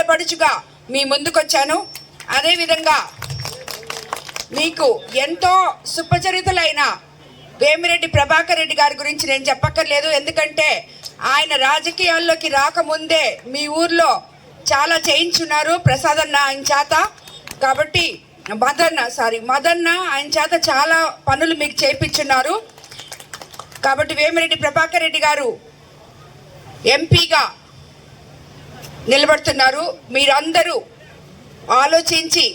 ఆడపడుచుగా మీ ముందుకొచ్చాను. అదేవిధంగా మీకు ఎంతో సుపచరితులైన వేమిరెడ్డి ప్రభాకర్ రెడ్డి గారి గురించి నేను చెప్పక్కర్లేదు. ఎందుకంటే ఆయన రాజకీయాల్లోకి రాకముందే మీ ఊర్లో చాలా చేయించున్నారు ప్రసాదన్న ఆయన చేత. కాబట్టి మదన్న సారీ మదన్న ఆయన చేత చాలా పనులు మీకు చేయించున్నారు కాబట్టి వేమిరెడ్డి ప్రభాకర్ రెడ్డి గారు ఎంపీగా నిలబడుతున్నారు. మీరందరూ ఆలోచించి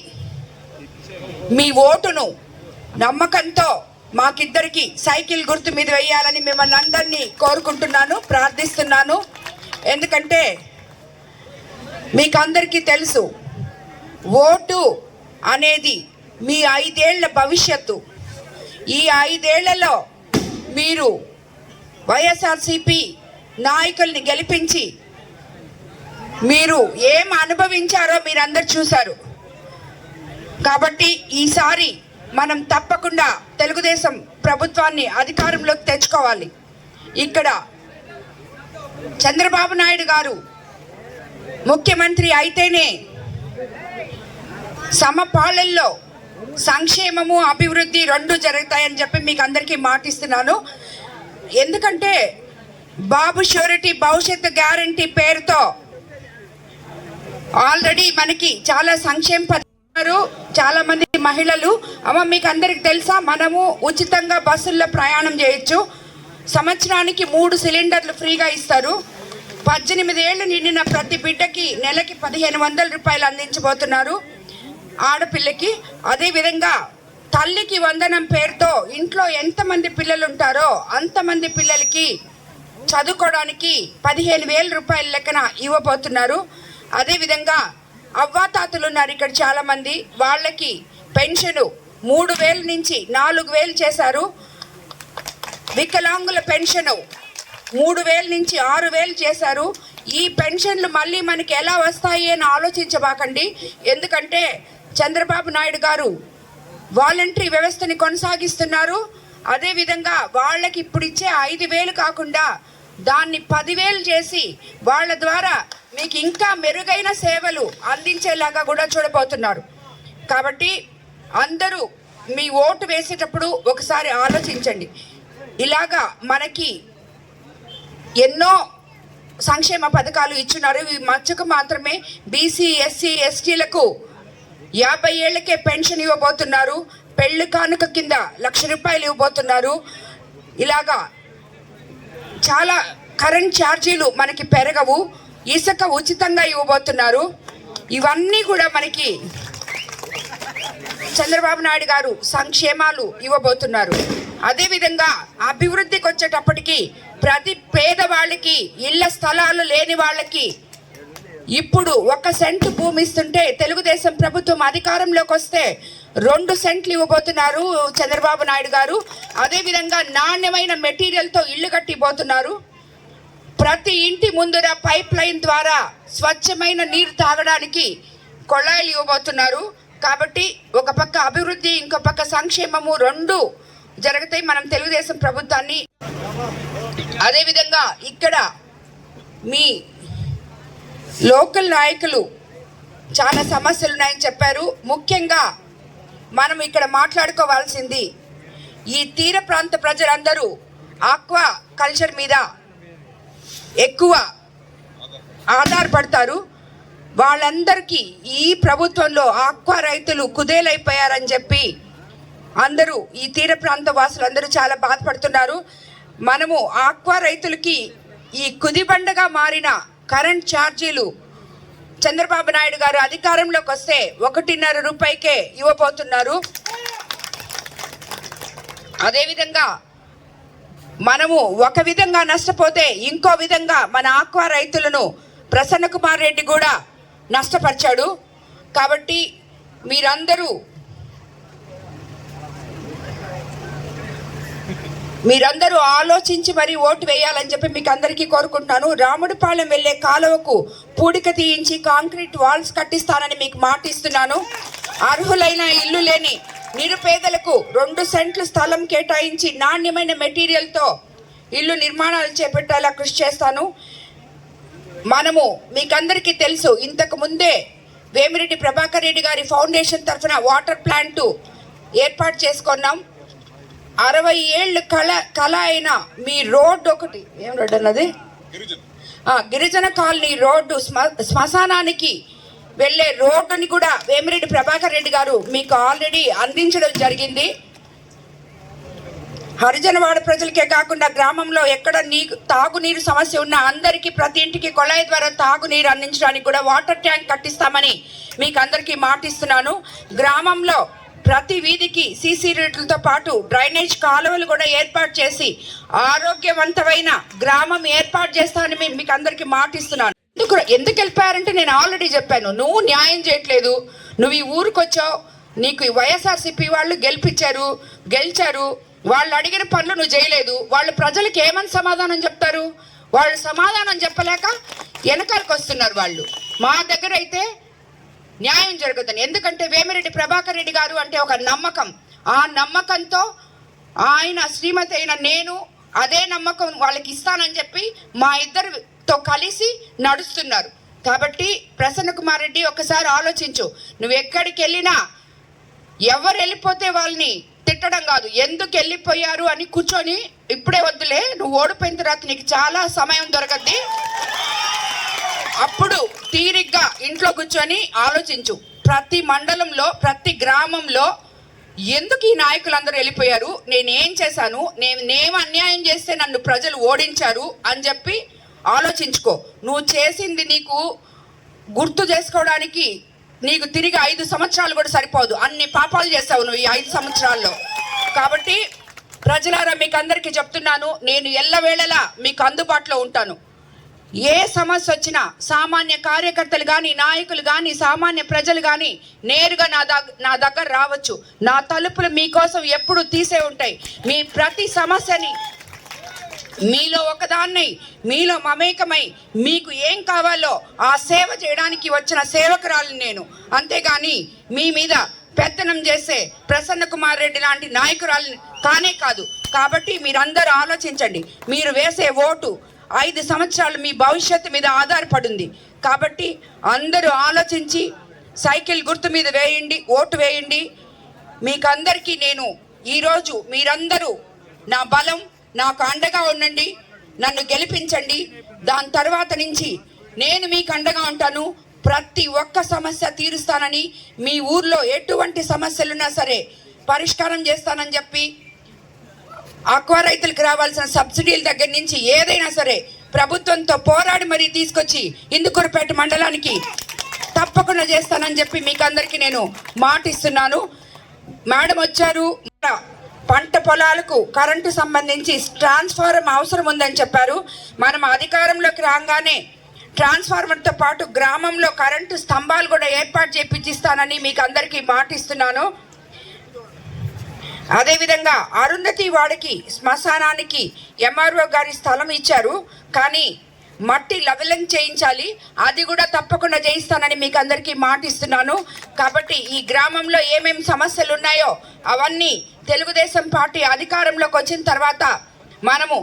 మీ ఓటును నమ్మకంతో మాకిద్దరికి సైకిల్ గుర్తు మీద వేయాలని మిమ్మల్ని అందరినీ కోరుకుంటున్నాను ప్రార్థిస్తున్నాను. ఎందుకంటే మీకు అందరికీ తెలుసు ఓటు అనేది మీ ఐదేళ్ళ భవిష్యత్తు. ఈ ఐదేళ్ళలో మీరు వైఎస్ఆర్సిపి నాయకుల్ని గెలిపించి మీరు ఏం అనుభవించారో మీరందరు చూశారు. కాబట్టి ఈసారి మనం తప్పకుండా తెలుగుదేశం ప్రభుత్వాన్ని అధికారంలోకి తెచ్చుకోవాలి. ఇక్కడ చంద్రబాబు నాయుడు గారు ముఖ్యమంత్రి అయితేనే సమపాలెల్లో సంక్షేమము అభివృద్ధి రెండు జరుగుతాయని చెప్పి మీకు అందరికీ మాటిస్తున్నాను. ఎందుకంటే బాబు షూరిటీ భవిష్యత్తు గ్యారంటీ పేరుతో ఆల్రెడీ మనకి చాలా సంక్షేమ పథకాలు చాలా మంది మహిళలు అమ్మ మీకు అందరికి తెలుసా మనము ఉచితంగా బస్సుల్లో ప్రయాణం చేయొచ్చు. సంవత్సరానికి మూడు సిలిండర్లు ఫ్రీగా ఇస్తారు. పద్దెనిమిది ఏళ్ళు నిండిన ప్రతి బిడ్డకి నెలకి పదిహేను వందల రూపాయలు అందించబోతున్నారు ఆడపిల్లకి. అదేవిధంగా తల్లికి వందనం పేరుతో ఇంట్లో ఎంతమంది పిల్లలు ఉంటారో అంతమంది పిల్లలకి చదువుకోవడానికి పదిహేను వేల రూపాయల లెక్కన ఇవ్వబోతున్నారు. అదేవిధంగా అవ్వాతాతలు ఉన్నారు ఇక్కడ చాలామంది. వాళ్ళకి పెన్షను మూడు వేల నుంచి నాలుగు వేలు చేశారు. వికలాంగుల పెన్షను మూడు వేల నుంచి ఆరు వేలు చేశారు. ఈ పెన్షన్లు మళ్ళీ మనకి ఎలా వస్తాయి అని ఆలోచించబాకండి. ఎందుకంటే చంద్రబాబు నాయుడు గారు వాలంటరీ వ్యవస్థని కొనసాగిస్తున్నారు. అదేవిధంగా వాళ్ళకి ఇప్పుడు ఇచ్చే ఐదు వేలు కాకుండా దాన్ని పదివేలు చేసి వాళ్ళ ద్వారా మీకు ఇంకా మెరుగైన సేవలు అందించేలాగా కూడా చూడబోతున్నారు. కాబట్టి అందరూ మీ ఓటు వేసేటప్పుడు ఒకసారి ఆలోచించండి. ఇలాగా మనకి ఎన్నో సంక్షేమ పథకాలు ఇచ్చున్నారు. ఇవి మచ్చకు మాత్రమే బీసీ ఎస్సీ ఎస్టీలకు యాభై ఏళ్ళకే పెన్షన్ ఇవ్వబోతున్నారు. పెళ్ళి కానుక కింద లక్ష రూపాయలు ఇవ్వబోతున్నారు. ఇలాగా చాలా కరెంట్ ఛార్జీలు మనకి పెరగవు ఇసుక ఉచితంగా ఇవ్వబోతున్నారు. ఇవన్నీ కూడా మనకి చంద్రబాబు నాయుడు గారు సంక్షేమాలు ఇవ్వబోతున్నారు. అదేవిధంగా అభివృద్ధికి వచ్చేటప్పటికి ప్రతి పేదవాళ్ళకి ఇళ్ళ స్థలాలు లేని వాళ్ళకి ఇప్పుడు ఒక సెంటు భూమి ఇస్తుంటే తెలుగుదేశం ప్రభుత్వం అధికారంలోకి వస్తే రెండు సెంట్లు ఇవ్వబోతున్నారు చంద్రబాబు నాయుడు గారు. అదేవిధంగా నాణ్యమైన మెటీరియల్తో ఇల్లు కట్టిపోతున్నారు ప్రతి ఇంటి ముందర పైప్ లైన్ ద్వారా స్వచ్ఛమైన నీరు తాగడానికి కొళాయిలు ఇవ్వబోతున్నారు. కాబట్టి ఒక పక్క అభివృద్ధి ఇంకో పక్క సంక్షేమము రెండు జరుగుతాయి మనం తెలుగుదేశం ప్రభుత్వాన్ని. అదేవిధంగా ఇక్కడ మీ లోకల్ నాయకులు చాలా సమస్యలు ఉన్నాయని చెప్పారు. ముఖ్యంగా మనం ఇక్కడ మాట్లాడుకోవాల్సింది ఈ తీర ప్రాంత ప్రజలందరూ ఆక్వా కల్చర్ మీద ఎక్కువ ఆధారపడతారు. వాళ్ళందరికీ ఈ ప్రభుత్వంలో ఆక్వా రైతులు కుదేలైపోయారని చెప్పి అందరూ ఈ తీర ప్రాంత వాసులు అందరూ చాలా బాధపడుతున్నారు. మనము ఆక్వా రైతులకి ఈ కుదిబండగా మారిన కరెంట్ ఛార్జీలు చంద్రబాబు నాయుడు గారు అధికారంలోకి వస్తే ఒకటిన్నర రూపాయికే ఇవ్వబోతున్నారు. అదేవిధంగా మనము ఒక విధంగా నష్టపోతే ఇంకో విధంగా మన ఆక్వా రైతులను ప్రసన్న కుమార్ రెడ్డి కూడా నష్టపరిచాడు. కాబట్టి మీరందరూ మీరందరూ ఆలోచించి మరి ఓటు వేయాలని చెప్పి మీకు అందరికీ కోరుకుంటున్నాను. రాముడిపాలెం వెళ్ళే కాలువకు పూడిక తీయించి కాంక్రీట్ వాల్స్ కట్టిస్తానని మీకు మాట ఇస్తున్నాను అర్హులైన ఇల్లు లేని నిరుపేదలకు రెండు సెంట్లు స్థలం కేటాయించి నాణ్యమైన మెటీరియల్తో ఇల్లు నిర్మాణాలు చేపట్టేలా కృషి చేస్తాను. మనము మీకందరికీ తెలుసు ఇంతకు ముందే వేమిరెడ్డి ప్రభాకర్ రెడ్డి గారి ఫౌండేషన్ తరఫున వాటర్ ప్లాంట్ ఏర్పాటు చేసుకున్నాం. అరవై ఏళ్ళు కళ కళ అయిన మీ రోడ్డు ఒకటి ఏం రోడ్డు అన్నది? ఆ, గిరిజన కాలనీ రోడ్డు శ్మ శ్మశానానికి వెళ్ళే రోడ్డుని కూడా వేమిరెడ్డి ప్రభాకర్ రెడ్డి గారు మీకు ఆల్రెడీ అందించడం జరిగింది. హరిజనవాడ ప్రజలకే కాకుండా గ్రామంలో ఎక్కడ నీకు తాగునీరు సమస్య ఉన్న అందరికీ ప్రతి ఇంటికి కొళాయి ద్వారా తాగునీరు అందించడానికి కూడా వాటర్ ట్యాంక్ కట్టిస్తామని మీకు అందరికీ మాటిస్తున్నాను. గ్రామంలో ప్రతి వీధికి సీసీ రేట్లతో పాటు డ్రైనేజ్ కాలువలు కూడా ఏర్పాటు చేసి ఆరోగ్యవంతమైన గ్రామం ఏర్పాటు చేస్తానని మీకు అందరికీ మాటిస్తున్నాను. ఎందుకు ఎందుకు వెళ్ళిపోయారంటే నేను ఆల్రెడీ చెప్పాను. నువ్వు న్యాయం చేయట్లేదు. నువ్వు ఈ ఊరికి వచ్చావు. నీకు ఈ వైఎస్ఆర్సీపీ వాళ్ళు గెలిపించారు గెలిచారు. వాళ్ళు అడిగిన పనులు నువ్వు చేయలేదు. వాళ్ళు ప్రజలకు ఏమని సమాధానం చెప్తారు? వాళ్ళు సమాధానం చెప్పలేక వెనకాలకు వస్తున్నారు వాళ్ళు. మా దగ్గర అయితే న్యాయం జరుగుతుంది. ఎందుకంటే వేమిరెడ్డి ప్రభాకర్ రెడ్డి గారు అంటే ఒక నమ్మకం. ఆ నమ్మకంతో ఆయన శ్రీమతి అయిన నేను అదే నమ్మకం వాళ్ళకి ఇస్తానని చెప్పి మా ఇద్దరితో కలిసి నడుస్తున్నారు. కాబట్టి ప్రసన్న కుమార్ రెడ్డి ఒకసారి ఆలోచించు. నువ్వు ఎక్కడికి వెళ్ళినా ఎవరు వెళ్ళిపోతే వాళ్ళని తిట్టడం కాదు. ఎందుకు వెళ్ళిపోయారు అని కూర్చొని ఇప్పుడే వద్దులే. నువ్వు ఓడిపోయిన తర్వాత నీకు చాలా సమయం దొరకద్ది. అప్పుడు తీరిగ్గా ఇంట్లో కూర్చొని ఆలోచించు. ప్రతి మండలంలో ప్రతి గ్రామంలో ఎందుకు ఈ నాయకులందరూ వెళ్ళిపోయారు? నేనేం చేశాను? నేను నేను అన్యాయం చేస్తే నన్ను ప్రజలు ఓడించారు అని చెప్పి ఆలోచించుకో. నువ్వు చేసింది నీకు గుర్తు చేసుకోవడానికి నీకు తిరిగి ఐదు సంవత్సరాలు కూడా సరిపోదు. అన్ని పాపాలు చేసావు నువ్వు ఈ ఐదు సంవత్సరాల్లో. కాబట్టి ప్రజలారా మీకు అందరికీ చెప్తున్నాను నేను ఎల్లవేళలా మీకు అందుబాటులో ఉంటాను. ఏ సమస్య వచ్చినా సామాన్య కార్యకర్తలు కానీ నాయకులు కానీ సామాన్య ప్రజలు కానీ నేరుగా నా దగ్గ నా దగ్గర రావచ్చు. నా తలుపులు మీకోసం ఎప్పుడు తీసే ఉంటాయి. మీ ప్రతి సమస్యని మీలో ఒకదాన్నై మీలో మమేకమై మీకు ఏం కావాలో ఆ సేవ చేయడానికి వచ్చిన సేవకురాలు నేను. అంతేగాని మీ మీద పెత్తనం చేసే ప్రసన్న కుమార్ రెడ్డి లాంటి నాయకురాలు కానే కాదు. కాబట్టి మీరందరూ ఆలోచించండి. మీరు వేసే ఓటు ఐదు సంవత్సరాలు మీ భవిష్యత్తు మీద ఆధారపడింది. కాబట్టి అందరూ ఆలోచించి సైకిల్ గుర్తు మీద వేయండి ఓటు వేయండి. మీకందరికీ నేను ఈరోజు మీరందరూ నా బలం నాకు అండగా ఉండండి నన్ను గెలిపించండి. దాని తర్వాత నుంచి నేను మీకు అండగా ఉంటాను. ప్రతి ఒక్క సమస్య తీరుస్తానని మీ ఊర్లో ఎటువంటి సమస్యలున్నా సరే పరిష్కారం చేస్తానని చెప్పి ఆక్వా రైతులకు రావాల్సిన సబ్సిడీల దగ్గర నుంచి ఏదైనా సరే ప్రభుత్వంతో పోరాడి మరీ తీసుకొచ్చి ఇందుకూరుపేట మండలానికి తప్పకుండా చేస్తానని చెప్పి మీకు అందరికీ నేను మాటిస్తున్నాను. మేడం వచ్చారు. పంట పొలాలకు కరెంటు సంబంధించి ట్రాన్స్ఫార్మర్ అవసరం ఉందని చెప్పారు. మనం అధికారంలోకి రాగానే ట్రాన్స్ఫార్మర్తో పాటు గ్రామంలో కరెంటు స్తంభాలు కూడా ఏర్పాటు చేపించిస్తానని మీకు అందరికీ మాటిస్తున్నాను. అదేవిధంగా అరుంధతి వాడికి శ్మశానానికి ఎంఆర్ఓ గారి స్థలం ఇచ్చారు. కానీ మట్టి లవలం చేయించాలి. అది కూడా తప్పకుండా చేయిస్తానని మీకు అందరికీ మాటిస్తున్నాను. కాబట్టి ఈ గ్రామంలో ఏమేమి సమస్యలు ఉన్నాయో అవన్నీ తెలుగుదేశం పార్టీ అధికారంలోకి వచ్చిన తర్వాత మనము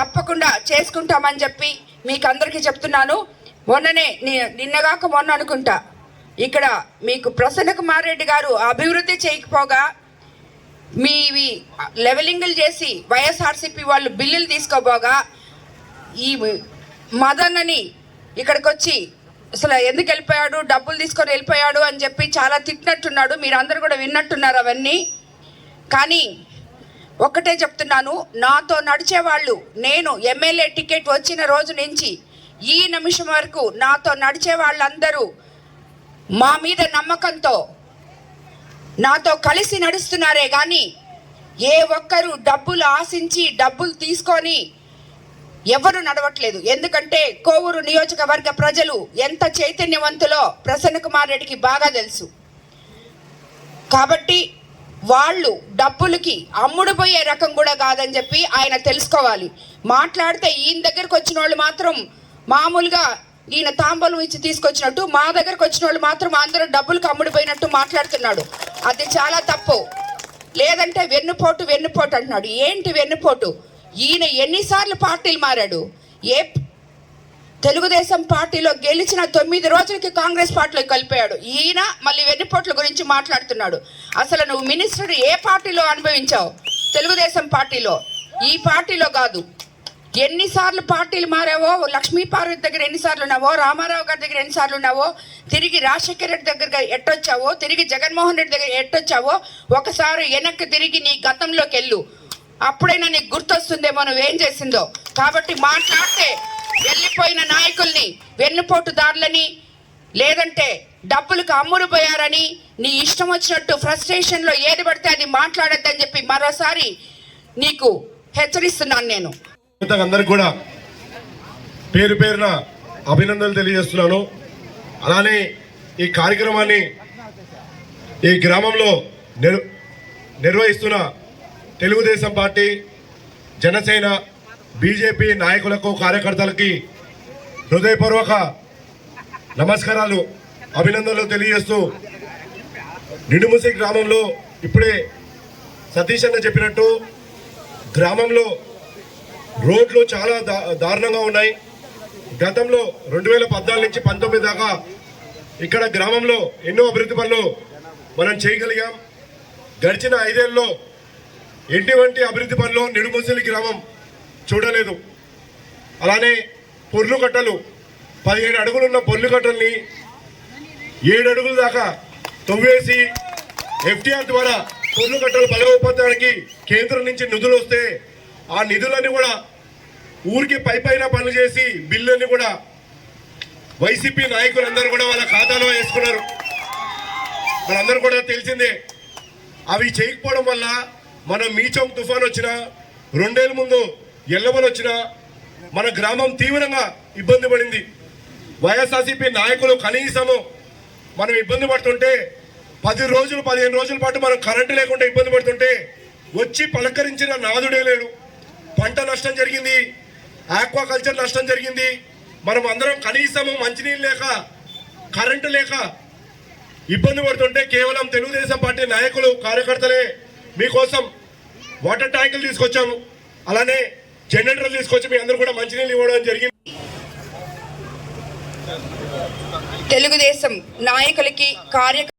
తప్పకుండా చేసుకుంటామని చెప్పి మీకు అందరికీ చెప్తున్నాను. మొన్ననే నిన్నగాక మొన్న అనుకుంటా. ఇక్కడ మీకు ప్రసన్న కుమార్ రెడ్డి గారు అభివృద్ధి చేయకపోగా మీవి లెవెలింగులు చేసి వైఎస్ఆర్సీపీ వాళ్ళు బిల్లులు తీసుకోబోగా ఈ మదన్నని ఇక్కడికి వచ్చి అసలు ఎందుకు వెళ్ళిపోయాడు? డబ్బులు తీసుకొని వెళ్ళిపోయాడు అని చెప్పి చాలా తిట్టినట్టున్నాడు. మీరు అందరు కూడా విన్నట్టున్నారు అవన్నీ. కానీ ఒక్కటే చెప్తున్నాను. నాతో నడిచేవాళ్ళు నేను ఎమ్మెల్యే టికెట్ వచ్చిన రోజు నుంచి ఈ నిమిషం వరకు నాతో నడిచే వాళ్ళందరూ మా మీద నమ్మకంతో నాతో కలిసి నడుస్తున్నారే కానీ ఏ ఒక్కరు డబ్బులు ఆశించి డబ్బులు తీసుకొని ఎవరు నడవట్లేదు. ఎందుకంటే కోవూరు నియోజకవర్గ ప్రజలు ఎంత చైతన్యవంతులో ప్రసన్న కుమార్ రెడ్డికి బాగా తెలుసు. కాబట్టి వాళ్ళు డబ్బులకి అమ్ముడుపోయే రకం కూడా కాదని చెప్పి ఆయన తెలుసుకోవాలి. మాట్లాడితే ఈయన దగ్గరకు వచ్చిన వాళ్ళు మాత్రం మామూలుగా ఈయన తాంబూలం ఇచ్చి తీసుకొచ్చినట్టు మా దగ్గరకు వచ్చిన వాళ్ళు మాత్రం అందరూ డబ్బులకు అమ్ముడుపోయినట్టు మాట్లాడుతున్నాడు. అది చాలా తప్పు. లేదంటే వెన్నుపోటు వెన్నుపోటు అంటున్నాడు. ఏంటి వెన్నుపోటు? ఈయన ఎన్నిసార్లు పార్టీలు మారాడు? ఏ తెలుగుదేశం పార్టీలో గెలిచిన తొమ్మిది రోజులకి కాంగ్రెస్ పార్టీలో కలిపాడు. ఈయన మళ్ళీ వెన్నుపోట్ల గురించి మాట్లాడుతున్నాడు. అసలు నువ్వు మినిస్టర్ ఏ పార్టీలో అనుభవించావు? తెలుగుదేశం పార్టీలో. ఈ పార్టీలో కాదు. ఎన్నిసార్లు పార్టీలు మారావో? లక్ష్మీ పార్వతి దగ్గర ఎన్నిసార్లు ఉన్నావో? రామారావు గారి దగ్గర ఎన్నిసార్లు ఉన్నావో? తిరిగి రాజశేఖర రెడ్డి దగ్గర ఎట్టొచ్చావో? తిరిగి జగన్మోహన్ రెడ్డి దగ్గర ఎట్టొచ్చావో? ఒకసారి వెనక్కి తిరిగి నీ గతంలోకి వెళ్ళు. అప్పుడైనా నీకు గుర్తొస్తుందేమో? నువ్వేం చేసిందో? కాబట్టి మాట్లాడితే వెళ్ళిపోయిన నాయకుల్ని వెన్నుపోటు దారులని లేదంటే డబ్బులకు అమ్ముడు పోయారని నీ ఇష్టం వచ్చినట్టు ఫ్రస్ట్రేషన్లో ఏది పడితే అది మాట్లాడొద్దని చెప్పి మరోసారి నీకు హెచ్చరిస్తున్నాను నేను. అందరికి కూడా పేరు పేరున అభినందనలు తెలియజేస్తున్నాను. అలానే ఈ కార్యక్రమాన్ని ఈ గ్రామంలో నిర్వహిస్తున్న తెలుగుదేశం పార్టీ జనసేన బీజేపీ నాయకులకు కార్యకర్తలకి హృదయపూర్వక నమస్కారాలు అభినందనలు తెలియజేస్తూ నిడుముసి గ్రామంలో ఇప్పుడే సతీష్ అన్న చెప్పినట్టు గ్రామంలో రోడ్లు చాలా దా దారుణంగా ఉన్నాయి. గతంలో రెండు వేల పద్నాలుగు నుంచి పంతొమ్మిది దాకా ఇక్కడ గ్రామంలో ఎన్నో అభివృద్ధి పనులు మనం చేయగలిగాం. గడిచిన ఐదేళ్ళలో ఎటువంటి అభివృద్ధి పనులు నిడుముసలి గ్రామం చూడలేదు. అలానే పొర్లు కట్టలు పదిహేడు అడుగులున్న పొర్లు కట్టల్ని ఏడు అడుగుల దాకా తవ్వేసి ఎఫ్టీఆర్ ద్వారా పొర్లు కట్టలు బలగొప్పడానికి కేంద్రం నుంచి నిధులు వస్తే ఆ నిధులని కూడా ఊరికి పై పైన పనులు చేసి బిల్లుని కూడా వైసీపీ నాయకులందరూ కూడా వాళ్ళ ఖాతాలో వేసుకున్నారు. మనందరూ కూడా తెలిసిందే అవి చేయకపోవడం వల్ల మన మీచౌక్ తుఫాన్ వచ్చిన రెండేళ్ళ ముందు ఎల్లవలు వచ్చిన మన గ్రామం తీవ్రంగా ఇబ్బంది పడింది. వైఎస్ఆర్సీపీ నాయకులు కనీసము మనం ఇబ్బంది పడుతుంటే పది రోజులు పదిహేను రోజుల పాటు మనం కరెంటు లేకుండా ఇబ్బంది పడుతుంటే వచ్చి పలకరించిన నాదుడే లేడు. పంట నష్టం జరిగింది ఆక్వాకల్చర్ నష్టం జరిగింది. మనం అందరం కనీసము మంచినీళ్ళు లేక కరెంటు లేక ఇబ్బంది పడుతుంటే కేవలం తెలుగుదేశం పార్టీ నాయకులు కార్యకర్తలే మీకోసం వాటర్ ట్యాంకులు తీసుకొచ్చాము అలానే జనరేటర్లు తీసుకొచ్చి మీ అందరూ కూడా మంచినీళ్ళు ఇవ్వడం జరిగింది. తెలుగుదేశం నాయకులకి కార్య